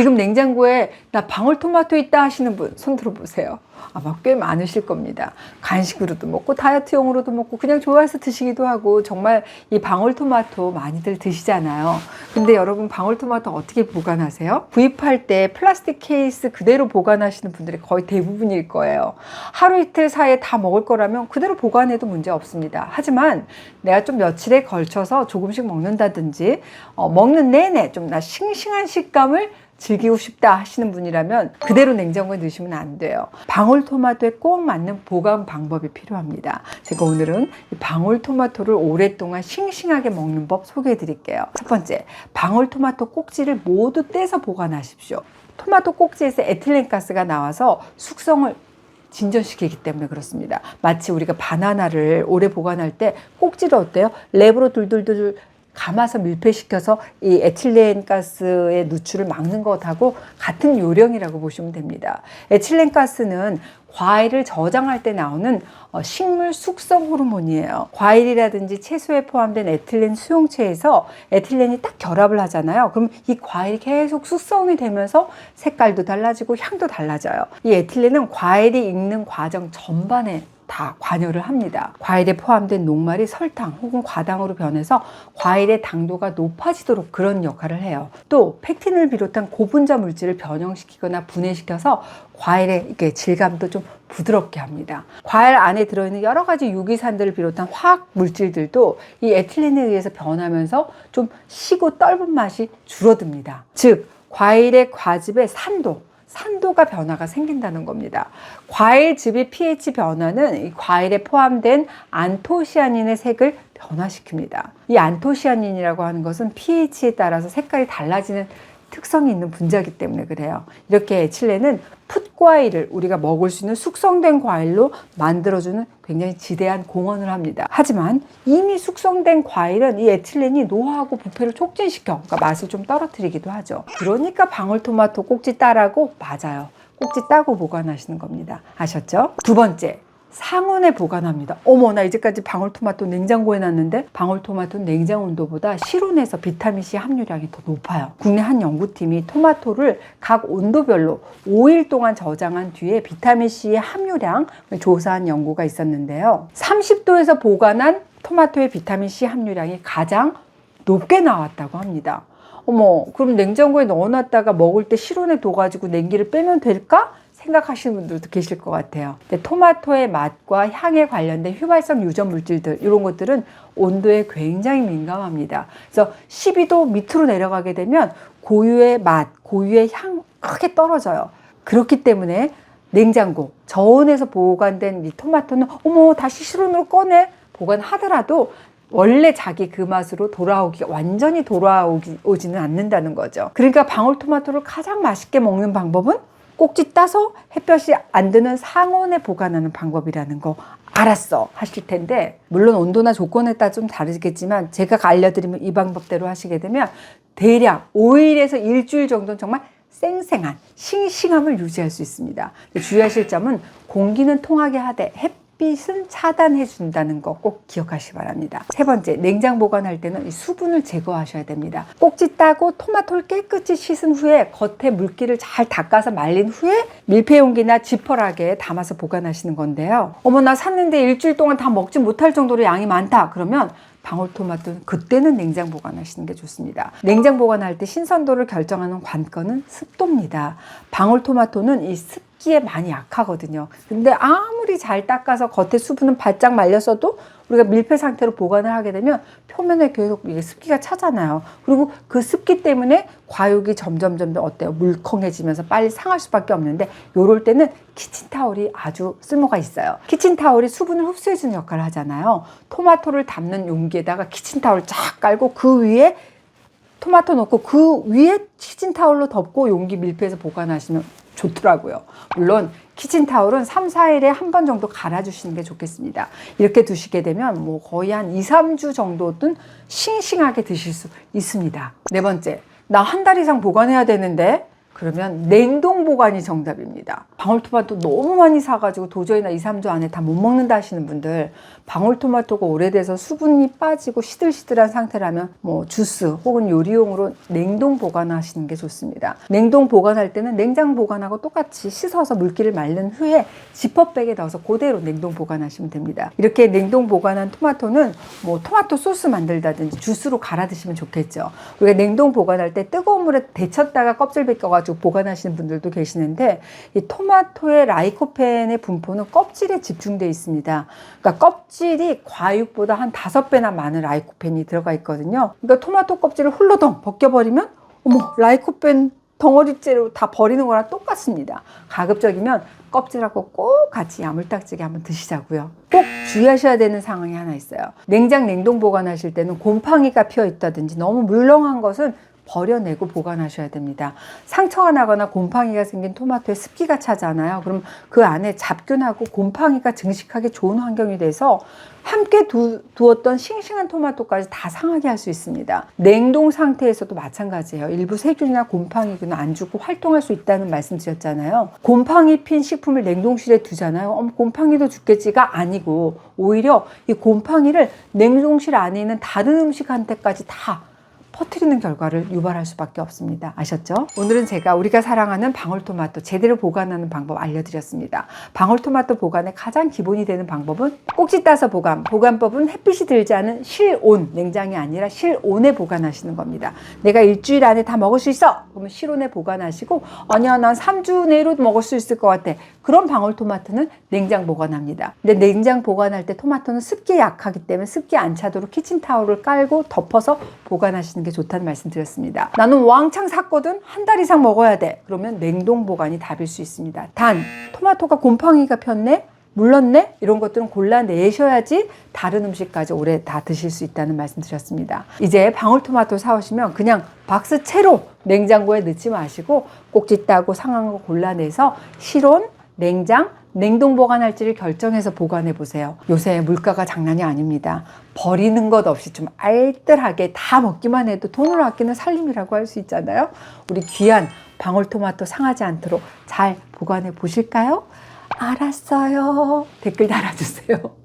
지금 냉장고에 나 방울토마토 있다 하시는 분 손 들어보세요. 아마 꽤 많으실 겁니다. 간식으로도 먹고 다이어트용으로도 먹고 그냥 좋아해서 드시기도 하고 정말 이 방울토마토 많이들 드시잖아요. 근데 여러분 방울토마토 어떻게 보관하세요? 구입할 때 플라스틱 케이스 그대로 보관하시는 분들이 거의 대부분일 거예요. 하루 이틀 사이에 다 먹을 거라면 그대로 보관해도 문제 없습니다. 하지만 내가 좀 며칠에 걸쳐서 조금씩 먹는다든지 어, 먹는 내내 좀 나 싱싱한 식감을 즐기고 싶다 하시는 분이라면 그대로 냉장고에 넣으시면 안 돼요. 방울토마토에 꼭 맞는 보관 방법이 필요합니다. 제가 오늘은 이 방울토마토를 오랫동안 싱싱하게 먹는 법 소개해 드릴게요. 첫 번째, 방울토마토 꼭지를 모두 떼서 보관하십시오. 토마토 꼭지에서 에틸렌가스가 나와서 숙성을 진전시키기 때문에 그렇습니다. 마치 우리가 바나나를 오래 보관할 때 꼭지를 어때요? 랩으로 둘둘둘 감아서 밀폐시켜서 이 에틸렌 가스의 누출을 막는 것하고 같은 요령이라고 보시면 됩니다. 에틸렌 가스는 과일을 저장할 때 나오는 어, 식물 숙성 호르몬이에요. 과일이라든지 채소에 포함된 에틸렌 수용체에서 에틸렌이 딱 결합을 하잖아요. 그럼 이 과일이 계속 숙성이 되면서 색깔도 달라지고 향도 달라져요. 이 에틸렌은 과일이 익는 과정 전반에 다 관여를 합니다. 과일에 포함된 녹말이 설탕 혹은 과당으로 변해서 과일의 당도가 높아지도록 그런 역할을 해요. 또 펙틴을 비롯한 고분자 물질을 변형시키거나 분해시켜서 과일의 이렇게 질감도 좀 부드럽게 합니다. 과일 안에 들어있는 여러 가지 유기산들을 비롯한 화학 물질들도 이 에틸렌에 의해서 변하면서 좀 시고 떫은 맛이 줄어듭니다. 즉, 과일의 과즙의 산도, 산도가 변화가 생긴다는 겁니다. 과일즙의 pH 변화는 이 과일에 포함된 안토시아닌의 색을 변화시킵니다. 이 안토시아닌이라고 하는 것은 pH에 따라서 색깔이 달라지는 특성이 있는 분자이기 때문에 그래요. 이렇게 에틸렌은 풋과일을 우리가 먹을 수 있는 숙성된 과일로 만들어주는 굉장히 지대한 공헌을 합니다. 하지만 이미 숙성된 과일은 이 에틸렌이 노화하고 부패를 촉진시켜 그러니까 맛을 좀 떨어뜨리기도 하죠. 그러니까 방울토마토 꼭지 따라고 맞아요. 꼭지 따고 보관하시는 겁니다. 아셨죠? 두 번째, 상온에 보관합니다. 어머, 나 이제까지 방울토마토 냉장고에 놨는데 방울토마토 냉장 온도보다 실온에서 비타민C 함유량이 더 높아요. 국내 한 연구팀이 토마토를 각 온도별로 5일 동안 저장한 뒤에 비타민C의 함유량을 조사한 연구가 있었는데요. 30도에서 보관한 토마토의 비타민C 함유량이 가장 높게 나왔다고 합니다. 어머, 그럼 냉장고에 넣어놨다가 먹을 때 실온에 둬가지고 냉기를 빼면 될까? 생각하시는 분들도 계실 것 같아요. 토마토의 맛과 향에 관련된 휘발성 유전 물질들 이런 것들은 온도에 굉장히 민감합니다. 그래서 12도 밑으로 내려가게 되면 고유의 맛, 고유의 향 크게 떨어져요. 그렇기 때문에 냉장고, 저온에서 보관된 이 토마토는 어머 다시 실온으로 꺼내 보관하더라도 원래 자기 그 맛으로 돌아오기 완전히 돌아오지는 않는다는 거죠. 그러니까 방울토마토를 가장 맛있게 먹는 방법은 꼭지 따서 햇볕이 안 드는 상온에 보관하는 방법이라는 거 알았어 하실 텐데 물론 온도나 조건에 따라 좀 다르겠지만 제가 알려드리면 이 방법대로 하시게 되면 대략 5일에서 일주일 정도는 정말 쌩쌩한 싱싱함을 유지할 수 있습니다. 주의하실 점은 공기는 통하게 하되 햇 빛은 차단해 준다는 거 꼭 기억하시기 바랍니다. 세 번째, 냉장 보관할 때는 이 수분을 제거하셔야 됩니다. 꼭지 따고 토마토를 깨끗이 씻은 후에 겉에 물기를 잘 닦아서 말린 후에 밀폐 용기나 지퍼락에 담아서 보관하시는 건데요. 어머 나 샀는데 일주일 동안 다 먹지 못할 정도로 양이 많다. 그러면 방울토마토는 그때는 냉장 보관하시는 게 좋습니다. 냉장 보관할 때 신선도를 결정하는 관건은 습도입니다. 방울토마토는 이 습 기에 많이 약하거든요. 근데 아무리 잘 닦아서 겉에 수분은 바짝 말렸어도 우리가 밀폐 상태로 보관을 하게 되면 표면에 계속 이게 습기가 차잖아요. 그리고 그 습기 때문에 과육이 점점 점점 어때요? 물컹해지면서 빨리 상할 수밖에 없는데 요럴 때는 키친타올이 아주 쓸모가 있어요. 키친타올이 수분을 흡수해 주는 역할을 하잖아요. 토마토를 담는 용기에다가 키친타올 쫙 깔고 그 위에 토마토 넣고 그 위에 키친타올로 덮고 용기 밀폐해서 보관하시면 좋더라고요. 물론 키친타올은 3, 4일에 한 번 정도 갈아주시는 게 좋겠습니다. 이렇게 두시게 되면 뭐 거의 한 2, 3주 정도는 싱싱하게 드실 수 있습니다. 네 번째, 나 한 달 이상 보관해야 되는데 그러면 냉동 보관이 정답입니다. 방울토마토 너무 많이 사가지고 도저히 나 2, 3주 안에 다 못 먹는다 하시는 분들 방울토마토가 오래돼서 수분이 빠지고 시들시들한 상태라면 뭐 주스 혹은 요리용으로 냉동 보관하시는 게 좋습니다. 냉동 보관할 때는 냉장 보관하고 똑같이 씻어서 물기를 말른 후에 지퍼백에 넣어서 그대로 냉동 보관하시면 됩니다. 이렇게 냉동 보관한 토마토는 뭐 토마토 소스 만들다든지 주스로 갈아 드시면 좋겠죠. 우리가 냉동 보관할 때 뜨거운 물에 데쳤다가 껍질 벗겨가지고 보관하시는 분들도 계시는데 이 토마토의 라이코펜의 분포는 껍질에 집중돼 있습니다. 그러니까 껍질이 과육보다 한 다섯 배나 많은 라이코펜이 들어가 있거든요. 그러니까 토마토 껍질을 홀로덩 벗겨버리면 어머 라이코펜 덩어리째로 다 버리는 거랑 똑같습니다. 가급적이면 껍질하고 꼭 같이 야물딱지게 한번 드시자고요. 꼭 주의하셔야 되는 상황이 하나 있어요. 냉장 냉동 보관하실 때는 곰팡이가 피어 있다든지 너무 물렁한 것은 버려내고 보관하셔야 됩니다. 상처가 나거나 곰팡이가 생긴 토마토에 습기가 차잖아요. 그럼 그 안에 잡균하고 곰팡이가 증식하기 좋은 환경이 돼서 함께 두, 두었던 싱싱한 토마토까지 다 상하게 할 수 있습니다. 냉동 상태에서도 마찬가지예요. 일부 세균이나 곰팡이균은 안 죽고 활동할 수 있다는 말씀 드렸잖아요. 곰팡이 핀 식품을 냉동실에 두잖아요. 어머, 곰팡이도 죽겠지가 아니고 오히려 이 곰팡이를 냉동실 안에 있는 다른 음식한테까지 다 퍼뜨리는 결과를 유발할 수밖에 없습니다. 아셨죠? 오늘은 제가 우리가 사랑하는 방울토마토 제대로 보관하는 방법 알려드렸습니다. 방울토마토 보관의 가장 기본이 되는 방법은 꼭지 따서 보관. 보관법은 햇빛이 들지 않은 실온, 냉장이 아니라 실온에 보관하시는 겁니다. 내가 일주일 안에 다 먹을 수 있어! 그러면 실온에 보관하시고 아니야 난 3주 내로 먹을 수 있을 것 같아. 그런 방울토마토는 냉장 보관합니다. 근데 냉장 보관할 때 토마토는 습기에 약하기 때문에 습기 안 차도록 키친타올을 깔고 덮어서 보관하 시는 게 좋다는 말씀 드렸습니다. 나는 왕창 샀거든? 한 달 이상 먹어야 돼. 그러면 냉동 보관이 답일 수 있습니다. 단, 토마토가 곰팡이가 폈네? 물렀네? 이런 것들은 골라내셔야지 다른 음식까지 오래 다 드실 수 있다는 말씀 드렸습니다. 이제 방울토마토 사오시면 그냥 박스 채로 냉장고에 넣지 마시고 꼭지 따고 상한 거 골라내서 실온, 냉장, 냉동 보관할지를 결정해서 보관해 보세요. 요새 물가가 장난이 아닙니다. 버리는 것 없이 좀 알뜰하게 다 먹기만 해도 돈을 아끼는 살림이라고 할 수 있잖아요. 우리 귀한 방울토마토 상하지 않도록 잘 보관해 보실까요? 알았어요. 댓글 달아주세요.